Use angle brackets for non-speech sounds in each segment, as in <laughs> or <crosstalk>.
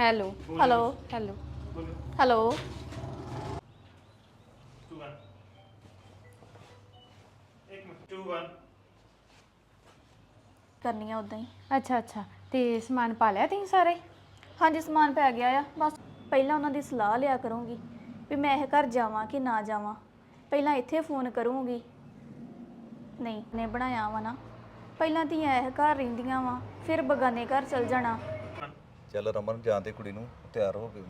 Hello hello hello hello ਕਰਨੀਆਂ ਉਦਾਂ ਹੀ। ਅੱਛਾ ਅੱਛਾ। ਤੇ ਸਮਾਨ ਪਾ ਲਿਆ ਤੁਸੀਂ ਸਾਰੇ? ਹਾਂਜੀ ਸਮਾਨ ਪੈ ਗਿਆ ਆ। ਬਸ ਪਹਿਲਾਂ ਉਹਨਾਂ ਦੀ ਸਲਾਹ ਲਿਆ ਕਰੂੰਗੀ ਵੀ ਮੈਂ ਇਹ ਘਰ ਜਾਵਾਂ ਕਿ ਨਾ ਜਾਵਾਂ। ਪਹਿਲਾਂ ਇੱਥੇ ਫੋਨ ਕਰੂੰਗੀ। ਨਹੀਂ ਨੇ ਬਣਾਇਆ ਵਾ ਨਾ। ਪਹਿਲਾਂ ਧੀਆਂ ਇਹ ਘਰ ਰਹਿੰਦੀਆਂ ਵਾ ਫਿਰ ਬਗਾਨੇ ਘਰ ਚਲ ਜਾਣਾ। ਚੱਲ ਰਮਨ ਜਾਂ ਤੇ ਕੁੜੀ ਨੂੰ ਤਿਆਰ ਹੋ ਕੇ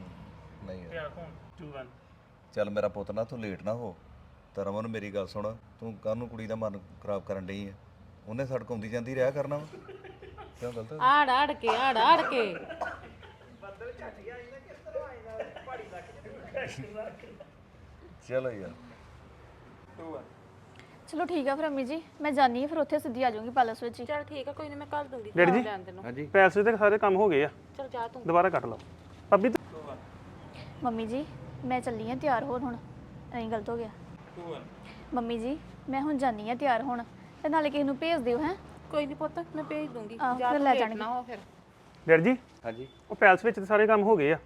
ਨਹੀਂ। ਯਾਰ। ਚੱਲ ਮੇਰਾ ਪੁੱਤ ਨਾ ਤੂੰ ਲੇਟ ਨਾ ਹੋ। ਤਾਂ ਰਮਨ ਮੇਰੀ ਗੱਲ ਸੁਣ। ਤੂੰ ਕਾਹਨੂੰ ਕੁੜੀ ਦਾ ਮਨ ਖਰਾਬ ਕਰਨ ਡਈ ਹੈ ਉਹਨੇ ਸੜਕ ਆਉਂਦੀ ਜਾਂਦੀ ਰਿਹਾ ਕਰਨਾ ਵਾ। ਕਿਉਂ ਗਲਤ? ਆੜ ਆੜ ਕੇ ਆੜ ਆੜ ਕੇ। ਚਲੋ ਯਾਰ। ਚਲੋ ਠੀਕ ਆ ਫਿਰ ਅੰਮੀ ਜੀ ਮੈਂ ਜਾਣੀ ਫਿਰ ਉੱਥੇ ਸਿੱਧੀ ਆ ਜਾਊਂਗੀ ਪੈਲਸ ਵਿੱਚ ਹੀ। ਚਲ ਠੀਕ ਆ ਕੋਈ ਨਹੀਂ ਮੈਂ ਕਰ ਦੂੰਗੀ ਡੈਡੀ ਜੀ? ਲੈਣ ਤੈਨੂੰ। ਹਾਂਜੀ। ਪੈਸੇ ਤੇ ਸਾਰੇ ਕੰਮ ਹੋ ਗਏ ਆ। ਚਲ ਜਾ ਤੂੰ। ਦੁਬਾਰਾ ਕੱਟ ਲਓ। ਭਾਬੀ ਤੂੰ- ਮੰਮੀ ਜੀ ਮੈਂ ਚੱਲੀ ਆ ਤਿਆਰ ਹੋਣ ਹੁਣ। ਐਂ ਗਲਤ ਹੋ ਗਿਆ। ਮੰਮੀ ਜੀ ਮੈਂ ਹੁਣ ਜਾਣੀ ਆ ਤਿਆਰ ਹੋਣ। ਤੇ ਨਾਲੇ ਕਿਸੇ ਨੂੰ ਭੇਜ ਦਿਓ ਹੈ। ਕੋਈ ਨਹੀਂ ਪੁੱਤ ਮੈਂ ਭੇਜ ਦੂੰਗੀ। ਆਹ, ਜਾ ਫਿਰ ਤੂੰ ਲੈ late ਜਾਣਗੇ। ਨਾ ਹੋ ਫਿਰ। ਡੈਡੀ ਜੀ ਹਾਂਜੀ। ਉਹ ਪੈਲਸ ਵਿੱਚ ਤੇ ਸਾਰੇ ਕੰਮ ਹੋ ਗਏ ਆ।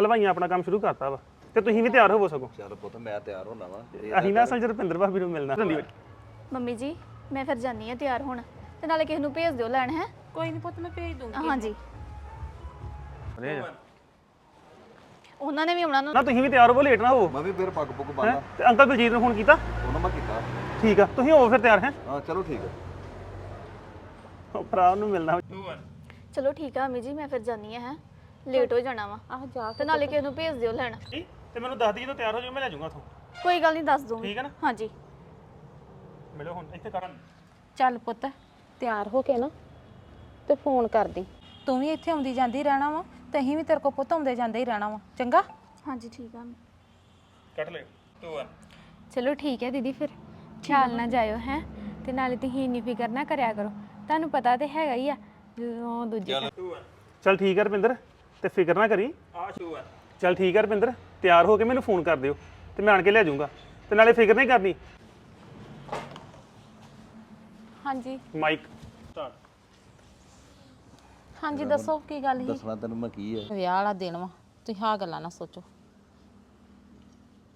ਹਲਵਾਈਆਂ ਆਪਣਾ ਕੰਮ ਸ਼ੁਰੂ ਕਰਤਾ ਵਾ। ਤੇ ਤੁਸੀਂ ਵੀ ਤਿਆਰ ਹੋਵੋ ਸਗੋਂ? ਚੱਲ ਪੁੱਤ ਮੈਂ ਤਿਆਰ ਹੋਣਾ ਵਾ। ਅਸੀਂ ਨਾ ਅਸਲ ਚ ਰੁਪਿੰਦਰ ਭਾਬੀ ਨੂੰ ਮਿਲਣਾ। ਮੰਮੀ ਜੀ ਮੈਂ ਫਿਰ ਜਾਣੀ ਆ ਤਿਆਰ ਹੋਣ। ਤੇ ਨਾਲੇ ਕਿਸੇ ਨੂੰ ਭੇਜ ਦਿਓ ਲੈਣ ਹੈ? ਕੋਈ ਨਹੀਂ ਪੁੱਤ ਮੈਂ ਭੇਜ ਦੂੰਗੀ। ਹਾਂਜੀ। ਜਾ। ਉਹਨਾਂ ਨੇ ਵੀ ਆਉਣਾ ਨਾ ਨਾ ਤੁਸੀਂ ਵੀ ਤਿਆਰ ਹੋਵੋ ਲੇਟ ਨਾ ਹੋਵੋ ਮੈਂ ਵੀ ਫਿਰ ਪੱਗ ਪੁੱਗ ਹੈਂ? ਬੰਨਾ ਤੇ ਅੰਕਲ ਬਲਜੀਤ ਨੂੰ ਫੋਨ ਕੀਤਾ? ਉਹਨਾਂ ਮੈਂ ਕੀਤਾ। ਠੀਕ ਆ ਤੁਸੀਂ ਹੋਵੋ ਫਿਰ ਤਿਆਰ ਹੈ? ਹਾਂ ਚਲੋ ਠੀਕ ਹੈ ਭਰਾ ਨੂੰ ਮਿਲਣਾ। ਚਲੋ ਠੀਕ ਆ ਮੰਮੀ ਜੀ ਮੈਂ ਫਿਰ ਜਾਣੀ ਆ ਹੈ? ਲੇਟ ਹੋ ਜਾਣਾ ਵਾ। ਆਹ ਜਾ ਤੇ ਨਾਲੇ ਕਿਸੇ ਨੂੰ ਭੇਜ ਦਿਓ ਲੈਣ। ਤੇ ਮੈਨੂੰ ਦੱਸ ਦੀ ਜਦੋਂ ਤਿਆਰ ਹੋ ਜਾਓ ਮੈਂ ਲੈ ਜਾਊਂਗਾ ਉੱਥੋਂ। ਕੋਈ ਗੱਲ ਨਹੀਂ ਦੱਸ ਦੂੰਗੀ ਠੀਕ ਹੈ ਨਾ? ਹਾਂਜੀ। ਮਿਲੋ ਹੁਣ ਇੱਥੇ ਕਰਨ। ਚੱਲ ਪੁੱਤ ਤਿਆਰ ਹੋ ਕੇ ਨਾ ਤੇ ਫੋਨ ਕਰਦੀ। ਤੂੰ ਵੀ ਇੱਥੇ ਆਉਂਦੀ ਜਾਂਦੀ ਰਹਿਣਾ ਵਾ ਤੇ ਅਸੀਂ ਵੀ ਤੇਰੇ ਕੋਲ ਪੁੱਤ ਆਉਂਦੇ ਜਾਂਦੇ ਹੀ ਰਹਿਣਾ ਵਾ। ਚੰਗਾ? ਹਾਂਜੀ ਠੀਕ ਆ। ਕੱਟ ਲੈ ਤੂੰ ਆ। ਚਲੋ ਠੀਕ ਹੈ ਦੀਦੀ ਫਿਰ। ਖਿਆਲ ਨਾ ਜਾਇਓ ਹੈ? ਤੇ ਨਾਲੇ ਤੁਸੀਂ ਇੰਨੀ ਫਿਕਰ ਨਾ ਕਰਿਆ ਕਰੋ। ਤੁਹਾਨੂੰ ਪਤਾ ਤੇ ਹੈਗਾ ਹੀ ਆ ਜਦੋਂ ਦੂਜੇ ਚੱਲ ਠੀਕ ਹੈ ਰੁਪਿੰਦਰ ਤੇ ਫਿਕਰ ਨਾ ਕਰੀ। ਆ ਸ਼ੂ ਆ। ਚੱਲ ਠੀਕ ਹੈ ਰੁਪਿੰਦਰ। ਤਿਆਰ ਹੋ ਕੇ ਮੈਨੂੰ ਫੋਨ ਕਰ ਦਿਓ ਤੇ ਮੈਂ ਆਣ ਕੇ ਲੈ ਜਾਊਂਗਾ। ਤੇ ਨਾਲੇ ਫਿਕਰ ਨਹੀਂ ਕਰਨੀ। ਹਾਂਜੀ। ਮਾਈਕ ਹਾਂਜੀ ਦੱਸੋ ਕੀ ਗੱਲ ਸੀ? ਦੱਸਣਾ ਤੈਨੂੰ ਮੈਂ ਕੀ ਹੈ ਵਿਆਹ ਵਾਲਾ ਦਿਨ ਵਾ ਤੁਸੀਂ ਹਾਂ ਗੱਲਾਂ ਨਾ ਸੋਚੋ।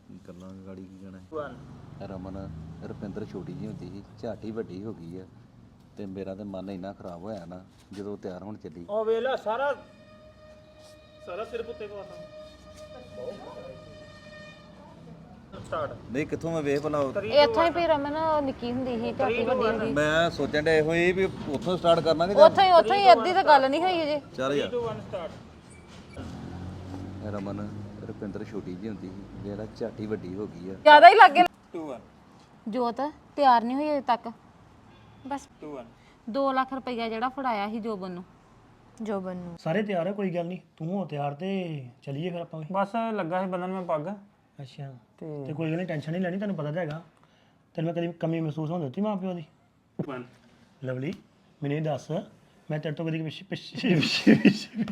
ਕੀ ਕਰਨਾ ਗਾੜੀ ਕੀ ਕਹਿਣਾ ਰਮਨ ਰੁਪਿੰਦਰ ਛੋਟੀ ਜੀ ਹੁੰਦੀ ਸੀ ਝਾਟੀ ਵੱਡੀ ਹੋ ਗਈ ਹੈ ਤੇ ਮੇਰਾ ਤੇ ਮਨ ਇੰਨਾ ਖਰਾਬ ਹੋਇਆ ਨਾ ਜਦੋਂ ਤਿਆਰ ਹੋਣ ਚੱਲੀ। ਉਹ ਵੇਲਾ ਸਾਰਾ ਸਾਰਾ ਸਿਰ ਪੁੱਤੇ ਕੋ ਸਟਾਰਟ ਨਹੀਂ ਕਿੱਥੋਂ ਮੈਂ ਵੇਖ ਭਲਾ ਉਹ- ਇੱਥੋਂ ਹੀ ਫਿਰ ਰਮਨ ਨਿੱਕੀ ਹੁੰਦੀ ਸੀ ਝਾਟੀ ਵੱਡੀ ਹੁੰਦੀ ਮੈਂ ਸੋਚਣ ਡਿਆ ਇਹੋ ਹੀ ਵੀ ਉੱਥੋਂ ਸਟਾਰਟ ਕਰਨਾ ਕਿ ਜਾਂ- ਉੱਥੋਂ ਹੀ ਉੱਥੋਂ ਹੀ ਅੱਧੀ ਤਾਂ ਗੱਲ ਨਹੀਂ ਹੋਈ ਅਜੇ ਚੱਲ ਯਾਰ। ਰਮਨ ਰੁਪਿੰਦਰ ਛੋਟੀ ਜੀ ਹੁੰਦੀ ਸੀ ਜਿਹੜਾ ਝਾਟੀ ਵੱਡੀ ਹੋ ਗਈ ਆ। ਜ਼ਿਆਦਾ ਹੀ ਲੱਗੇ ਜੋਤ ਤਿਆਰ ਨਹੀਂ ਹੋਈ ਅਜੇ ਤੱਕ? ਬਸ 2 ਲੱਖ ਰੁਪਈਆ ਜਿਹੜਾ ਫੜਾਇਆ ਸੀ ਜੋਬਨ ਨੂੰ। ਜੋਬਨ ਨੂੰ। ਸਾਰੇ ਤਿਆਰ ਹੈ ਕੋਈ ਗੱਲ ਨਹੀਂ। ਤੂੰ ਹੋ ਤਿਆਰ ਤੇ ਚਲੀਏ ਫਿਰ ਆਪਾਂ ਵੀ। ਬਸ ਲੱਗਾ ਸੀ ਬੰਦਨ ਮੈਂ ਪੱਗ। ਅੱਛਾ। ਤੇ ਕੋਈ ਗੱਲ ਨਹੀਂ ਟੈਨਸ਼ਨ ਨਹੀਂ ਲੈਣੀ ਤੈਨੂੰ ਪਤਾ ਤਾਂ ਹੈਗਾ। ਤੈਨੂੰ ਮੈਂ ਕਦੀ ਕਮੀ ਮਹਿਸੂਸ ਹੋਣ ਦਿੱਤੀ ਮਾਂ ਪਿਓ ਦੀ ਲਵਲੀ ਮੈਨੂੰ ਇਹ ਦੱਸ। ਮੈਂ ਤੇਰੇ ਤੋਂ ਕਦੀ ਪਿੱਛੇ ਪਿੱਛੇ ਪਿੱਛੇ ਪਿੱਛੇ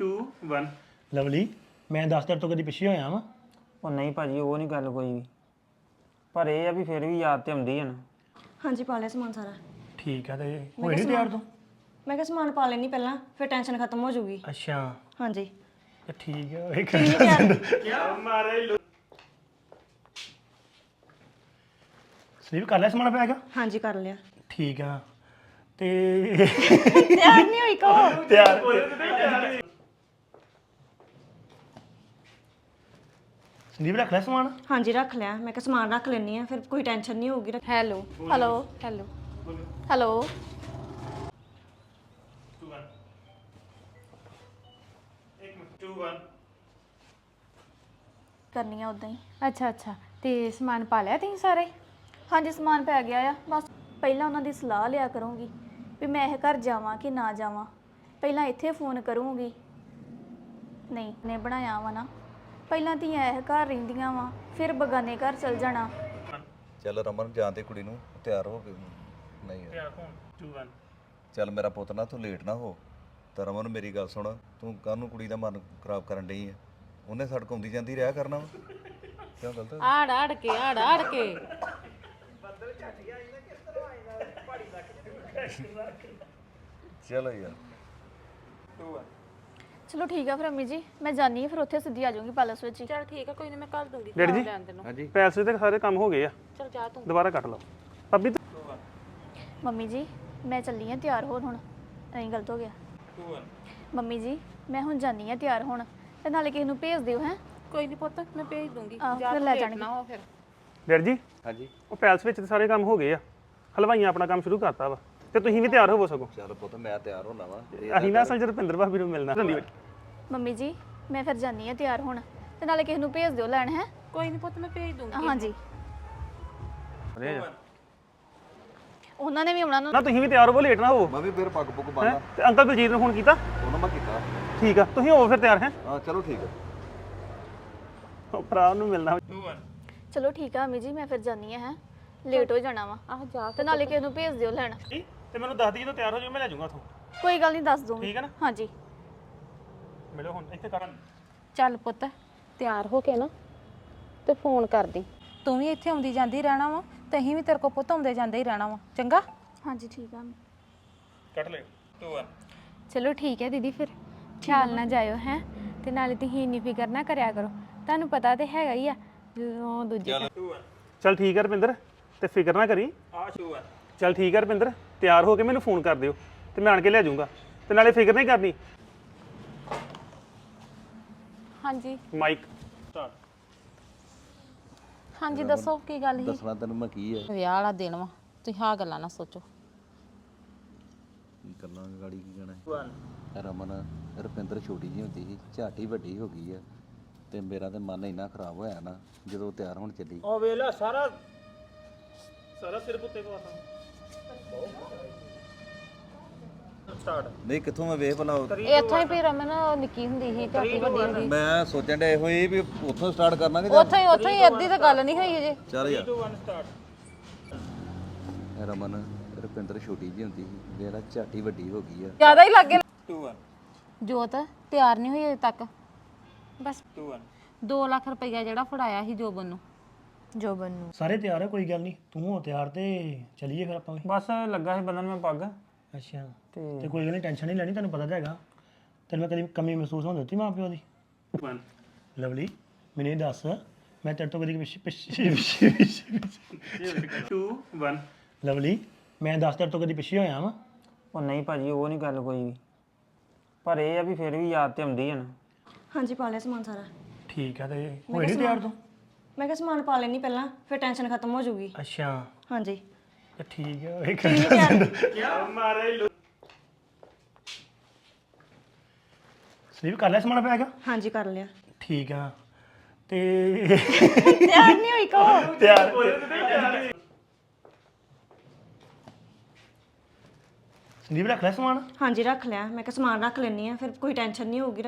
2 1 ਲਵਲੀ ਮੈਂ ਦੱਸ ਤੇਰੇ ਤੋਂ ਕਦੀ ਪਿੱਛੇ ਹੋਇਆ ਵਾਂ? ਉਹ ਨਹੀਂ ਭਾਜੀ ਉਹ ਨਹੀਂ ਗੱਲ ਕੋਈ ਵੀ। ਪਰ ਇਹ ਆ ਵੀ ਫਿਰ ਵੀ ਯਾਦ ਤੇ ਆਉਂਦੀ ਹੈ ਨਾ। ਹਾਂਜੀ ਪਾ ਲਿਆ ਸਮਾਨ ਸਾਰਾ। ਠੀਕ ਆ ਤੇ ਹੋਈ ਨਹੀਂ ਤਿਆਰ ਤੂੰ? ਮੈਂ ਕਿਹਾ ਸਮਾਨ ਪਾ ਲੈਣੀ ਪਹਿਲਾਂ ਫਿਰ ਟੈਨਸ਼ਨ ਖਤਮ ਹੋ ਜਾਊਗੀ। ਅੱਛਾ। ਹਾਂਜੀ। ਤੇ ਠੀਕ ਆ ਵੇਖ ਸਲੀਪ ਕਰ ਲਿਆ ਸਮਾਨ ਪਿਆ ਹੈਗਾ ਹਾਂਜੀ ਕਰ ਲਿਆ। ਠੀਕ ਆ। ਤੇ ਤਿਆਰ ਨਹੀਂ ਹੋਈ ਕੋ? <laughs> ਤਿਆਰ। ਸੰਦੀਪ ਰੱਖ ਲੈ ਸਮਾਨ? ਹਾਂਜੀ ਰੱਖ ਲਿਆ। ਮੈਂ ਕਿਹਾ ਸਮਾਨ ਰੱਖ ਲੈਣੀ ਆ ਫਿਰ ਕੋਈ ਟੈਨਸ਼ਨ ਨਹੀਂ ਹੋਊਗੀ। ਰੱਖ- ਹੈਲੋ ਹੈਲੋ ਹੈਲੋ ਹੈਲੋ ਕਰਨੀਆਂ ਉਦਾਂ ਹੀ। ਅੱਛਾ ਅੱਛਾ। ਤੇ ਸਮਾਨ ਪਾ ਲਿਆ ਤੁਸੀਂ ਸਾਰੇ? ਹਾਂਜੀ ਸਮਾਨ ਪੈ ਗਿਆ ਆ। ਬਸ ਪਹਿਲਾਂ ਉਹਨਾਂ ਦੀ ਸਲਾਹ ਲਿਆ ਕਰੂੰਗੀ ਵੀ ਮੈਂ ਇਹ ਘਰ ਜਾਵਾਂ ਕਿ ਨਾ ਜਾਵਾਂ। ਪਹਿਲਾਂ ਇੱਥੇ ਫੋਨ ਕਰੂੰਗੀ। ਨਹੀਂ ਨੇ ਬਣਾਇਆ ਵਾ ਨਾ। ਪਹਿਲਾਂ ਧੀਆਂ ਇਹ ਘਰ ਰਹਿੰਦੀਆਂ ਵਾ ਫਿਰ ਬਗਾਨੇ ਘਰ ਚਲ ਜਾਣਾ। ਚੱਲ ਰਮਨ ਜਾਂ ਤੇ ਕੁੜੀ ਨੂੰ। ਤਿਆਰ ਹੋ ਕੇ। ਨਹੀਂ। ਯਾਰ। 2 1 ਚੱਲ ਮੇਰਾ ਪੁੱਤ ਨਾ ਤੂੰ ਲੇਟ ਨਾ ਹੋ। ਤਾਂ ਰਮਨ ਮੇਰੀ ਗੱਲ ਸੁਣ। ਤੂੰ ਕਾਹਨੂੰ ਕੁੜੀ ਦਾ ਮਨ ਖਰਾਬ ਕਰਨ ਡਈ ਹੈ ਉਹਨੇ ਸੜਕ ਆਉਂਦੀ ਜਾਂਦੀ ਰਿਹਾ ਕਰਨਾ ਵਾ। ਕਿਉਂ ਗਲਤ? ਆੜ ਆੜ ਕੇ ਆੜ ਆੜ ਕੇ। ਚਲੋ ਯਾਰ। ਚਲੋ ਠੀਕ ਆ ਫਿਰ ਅੰਮੀ ਜੀ ਮੈਂ ਜਾਣੀ ਫਿਰ ਉੱਥੇ ਸਿੱਧੀ ਆ ਜਾਊਂਗੀ ਪੈਲਸ ਵਿੱਚ ਹੀ। ਚਲ ਠੀਕ ਆ ਕੋਈ ਨਹੀਂ ਮੈਂ ਕਰ ਦੂੰਗੀ ਡੈਡੀ ਜੀ ਪੈਸੇ ਤੇ ਸਾਰੇ ਕੰਮ ਹੋ ਗਏ ਆ। ਚਲ ਜਾ ਤੂੰ। ਦੁਬਾਰਾ ਕੱਟ ਲਓ। ਭਾਬੀ ਤੂੰ- ਮੰਮੀ ਜੀ ਮੈਂ ਚੱਲੀ ਆ ਤਿਆਰ ਹੋਣ ਹੁਣ। ਐਂ ਗਲਤ ਹੋ ਗਿਆ। ਮੰਮੀ ਜੀ ਮੈਂ ਹੁਣ ਜਾਣੀ ਆ ਤਿਆਰ ਹੋਣ ਤੇ ਨਾਲੇ ਕਿਸੇ ਨੂੰ ਭੇਜ ਦਿਓ ਹੈ? ਕੋਈ ਨਹੀਂ ਪੁੱਤ ਮੈਂ ਭੇਜ ਦੂੰਗੀ। ਆਹ, ਜਾ ਫਿਰ ਤੂੰ ਲੈ late ਜਾਣਗੇ। ਨਾ ਹੋ ਫਿਰ। ਡੈਡੀ ਜੀ ਹਾਂਜੀ। ਉਹ ਪੈਲਸ ਵਿੱਚ ਤੇ ਸਾਰੇ ਕੰਮ ਹੋ ਗਏ ਆ। ਹਲਵਾਈਆਂ ਆਪਣਾ ਕੰਮ ਸ਼ੁਰੂ ਕਰਤਾ ਵਾ ਤੇ ਤੁਸੀਂ ਵੀ ਤਿਆਰ ਹੋਵੋ ਸਗੋਂ। ਚੱਲ ਪੁੱਤ ਮੈਂ ਤਿਆਰ ਹੋਣਾ ਵਾ। ਅਸੀਂ ਨਾ ਅਸਲ ਚ ਰੁਪਿੰਦਰ ਭਾਬੀ ਨੂੰ ਮਿਲਣਾ। ਮੰਮੀ ਜੀ ਮੈਂ ਫਿਰ ਜਾਣੀ ਆ ਤਿਆਰ ਹੋਣ ਤੇ ਨਾਲੇ ਕਿਸੇ ਨੂੰ ਭੇਜ ਦਿਓ ਲੈਣ ਹੈ? ਕੋਈ ਨਹੀਂ ਪੁੱਤ ਮੈਂ ਭੇਜ ਦੂੰਗੀ। ਹਾਂਜੀ। ਅਰੇ ਜਾ। ਉਹਨਾਂ ਨੇ ਵੀ ਆਉਣਾ ਨਾ ਨਾ ਤੁਸੀਂ ਵੀ ਤਿਆਰ ਹੋਵੋ ਲੇਟ ਨਾ ਹੋਵੋ। ਮੈਂ ਵੀ ਫਿਰ ਪੱਗ ਪੁੱਗ ਹੈਂ? ਬੰਨਾ ਤੇ ਅੰਕਲ ਬਲਜੀਤ ਨੂੰ ਫੋਨ ਕੀਤਾ? ਉਹਨਾਂ ਮੈਂ ਕੀਤਾ। ਠੀਕ ਆ ਤੁਸੀਂ ਹੋਵੋ ਫਿਰ ਤਿਆਰ ਹੈ? ਹਾਂ ਚਲੋ ਠੀਕ ਹੈ ਭਰਾ ਨੂੰ ਮਿਲਣਾ। ਚਲੋ ਠੀਕ ਆ ਅੰਮੀ ਜੀ ਮੈਂ ਫਿਰ ਜਾਣੀ ਆ ਹੈ? ਲੇਟ ਹੋ ਜਾਣਾ ਵਾ। ਆਹ ਜਾ ਤੇ ਨਾਲੇ ਕਿਸੇ ਨੂੰ ਭੇਜ ਦਿਓ ਲੈਣ। ਤੇ ਮੈਨੂੰ ਦੱਸ ਦੀ ਜਦੋਂ ਤਿਆਰ ਹੋ ਜਾਓ ਮੈਂ ਲੈ ਜਾਊਂਗਾ ਉੱਥੋਂ। ਕੋਈ ਗੱਲ ਨਹੀਂ ਦੱਸ ਦੂੰਗੀ ਠੀਕ ਹੈ ਨਾ? ਹਾਂਜੀ। ਮਿਲੋ ਹੁਣ ਇੱਥੇ ਕਰਨ। ਚੱਲ ਪੁੱਤ ਤਿਆਰ ਹੋ ਕੇ ਨਾ ਤੇ ਫੋਨ ਕਰਦੀ। ਤੂੰ ਵੀ ਇੱਥੇ ਆਉਂਦੀ ਜਾਂਦੀ ਰਹਿਣਾ ਵਾ ਤੇ ਅਸੀਂ ਵੀ ਤੇਰੇ ਕੋਲ ਪੁੱਤ ਆਉਂਦੇ ਜਾਂਦੇ ਹੀ ਰਹਿਣਾ ਵਾ। ਚੰਗਾ? ਹਾਂਜੀ ਠੀਕ ਆ। ਕੱਟ ਲਿਓ। 2 1 ਚਲੋ ਠੀਕ ਹੈ ਦੀਦੀ ਫਿਰ। ਖਿਆਲ ਨਾ ਜਾਇਓ ਹੈ? ਤੇ ਨਾਲੇ ਤੁਸੀਂ ਇੰਨੀ ਫਿਕਰ ਨਾ ਕਰਿਆ ਕਰੋ। ਤੁਹਾਨੂੰ ਪਤਾ ਤੇ ਹੈਗਾ ਹੀ ਆ ਜਦੋਂ ਦੂਜੇ ਚਲ। ਠੀਕ ਹੈ ਰੁਪਿੰਦਰ ਤੇ ਫਿਕਰ ਨਾ ਕਰੀ। ਆ ਸ਼ੂ ਹੈ ਚਲ ਠੀਕ ਹੈ ਰੁਪਿੰਦਰ ਤਿਆਰ ਹੋ ਕੇ ਮੈਨੂੰ ਫੋਨ ਕਰ ਦਿਓ ਤੇ ਮੈਂ ਆਣ ਕੇ ਲੈ ਜਾਊਂਗਾ। ਤੇ ਨਾਲੇ ਫਿਕਰ ਨਹੀਂ ਕਰਨੀ। ਹਾਂਜੀ। ਮਾਈਕ। ਹਾਂਜੀ ਦੱਸੋ ਕੀ ਗੱਲ ਸੀ? ਦੱਸਣਾ ਤੈਨੂੰ ਮੈਂ ਕੀ ਹੈ? ਵਿਆਹ ਵਾਲਾ ਦਿਨ ਵਾ ਤੁਸੀਂ ਹਾਂ ਗੱਲਾਂ ਨਾ ਸੋਚੋ। ਕੀ ਕਰਨਾ ਗਾੜੀ ਕੀ ਕਹਿਣਾ ਰਮਨ ਰੁਪਿੰਦਰ ਛੋਟੀ ਜੀ ਹੁੰਦੀ ਸੀ ਝਾਟੀ ਵੱਡੀ ਹੋ ਗਈ ਆ ਤੇ ਮੇਰਾ ਤੇ ਮਨ ਇੰਨਾ ਖਰਾਬ ਹੋਇਆ ਨਾ ਜਦੋਂ ਤਿਆਰ ਹੋਣ ਚੱਲੀ। ਉਹ ਵੇਲਾ ਸਾਰਾ ਸਾਰਾ ਸਿਰ ਪੁੱਤੇ ਕੋ ਆਸਾਂ ਸਟਾਰਟ ਨਹੀਂ ਕਿੱਥੋਂ ਮੈਂ ਵੇਖ ਭਲਾ ਉਹ- ਇੱਥੋਂ ਹੀ ਵੀ ਰਮਨ ਨਿੱਕੀ ਹੁੰਦੀ ਸੀ ਝਾਟੀ ਵੱਡੀ ਹੁੰਦੀ ਮੈਂ ਸੋਚਣ ਡਿਆ ਇਹੋ ਹੀ ਵੀ ਉੱਥੋਂ ਸਟਾਰਟ ਕਰਨਾ ਕਿ ਜਾਂ- ਉੱਥੋਂ ਹੀ ਉੱਥੋਂ ਹੀ ਅੱਧੀ ਤਾਂ ਗੱਲ ਨਹੀਂ ਹੋਈ ਅਜੇ। ਚੱਲ ਯਾਰ। 2 1 ਸਟਾਰਟ ਰਮਨ ਰੁਪਿੰਦਰ ਛੋਟੀ ਜੀ ਹੁੰਦੀ ਸੀ ਵੇਲਾ ਝਾਟੀ ਵੱਡੀ ਹੋ ਗਈ ਆ। ਜ਼ਿਆਦਾ ਹੀ ਲੱਗੇ 2 1 ਜੋਤ ਤਿਆਰ ਨਹੀਂ ਹੋਈ ਅਜੇ ਤੱਕ? ਬਸ। 2 1 2 ਲੱਖ ਰੁਪਈਆ ਜਿਹੜਾ ਫੜਾਇਆ ਸੀ ਜੋਬਨ ਨੂੰ। ਜੋਬਨ ਨੂੰ। ਸਾਰੇ ਤਿਆਰ ਹੈ ਕੋਈ ਗੱਲ ਨਹੀਂ। ਤੂੰ ਹੋ ਤਿਆਰ ਤੇ ਚਲੀਏ ਫਿਰ ਆਪਾਂ ਵੀ। ਬਸ ਲੱਗਾ ਸੀ ਬੰਦਨ ਮੈਂ ਪੱਗ। ਅੱਛਾ। ਤੇ ਕੋਈ ਗੱਲ ਨਹੀਂ ਟੈਨਸ਼ਨ ਨਹੀਂ ਲੈਣੀ ਤੈਨੂੰ ਪਤਾ ਤਾਂ ਹੈਗਾ। ਤੈਨੂੰ ਮੈਂ ਕਦੀ ਕਮੀ ਮਹਿਸੂਸ ਹੋਣ ਦਿੱਤੀ ਮਾਂ ਪਿਓ ਦੀ? 1 ਲਵਲੀ ਮੈਨੂੰ ਇਹ ਦੱਸ ਮੈਂ ਤੇਰੇ ਤੋਂ ਕਦੀ ਪਿੱਛੇ ਪਿੱਛੇ ਪਿੱਛੇ ਪਿੱਛੇ 2 1 ਲਵਲੀ ਮੈਂ ਦੱਸ ਤੇਰੇ ਤੋਂ ਕਦੀ ਪਿੱਛੇ ਹੋਇਆ ਵਾਂ? ਉਹ ਨਹੀਂ ਭਾਜੀ ਉਹ ਨਹੀਂ ਗੱਲ ਕੋਈ ਵੀ। ਪਰ ਇਹ ਆ ਵੀ ਫਿਰ ਵੀ ਯਾਦ ਤੇ ਆਉਂਦੀ ਹੈ ਨਾ। ਹਾਂਜੀ ਪਾ ਲਿਆ ਸਮਾਨ ਸਾਰਾ। ਠੀਕ ਆ ਤੇ ਹੋਈ ਨਹੀਂ ਤਿਆਰ ਤੂੰ? ਮੈਂ ਕਿਹਾ ਸਮਾਨ ਪਾ ਲੈਣੀ ਪਹਿਲਾਂ ਫਿਰ ਟੈਨਸ਼ਨ ਖਤਮ ਹੋ ਜਾਊਗੀ। ਅੱਛਾ। ਹਾਂਜੀ। ਤੇ ਠੀਕ ਹੈ ਇਹ ਸਲੀਪ ਕਰ ਲੈ ਸਮਾਨ ਪੈਗਾ ਹਾਂਜੀ ਕਰ ਲਿਆ। ਠੀਕ ਆ। ਤੇ ਤਿਆਰ ਨਹੀਂ ਹੋਈ ਕੋ? <laughs> ਤਿਆਰ। ਸੰਦੀਪ ਰੱਖ ਲੈ ਸਮਾਨ? ਹਾਂਜੀ ਰੱਖ ਲਿਆ। ਮੈਂ ਕਿਹਾ ਸਮਾਨ ਰੱਖ ਲੈਣੀ ਆ ਫਿਰ ਕੋਈ ਟੈਨਸ਼ਨ ਨਹੀਂ ਹੋਊਗੀ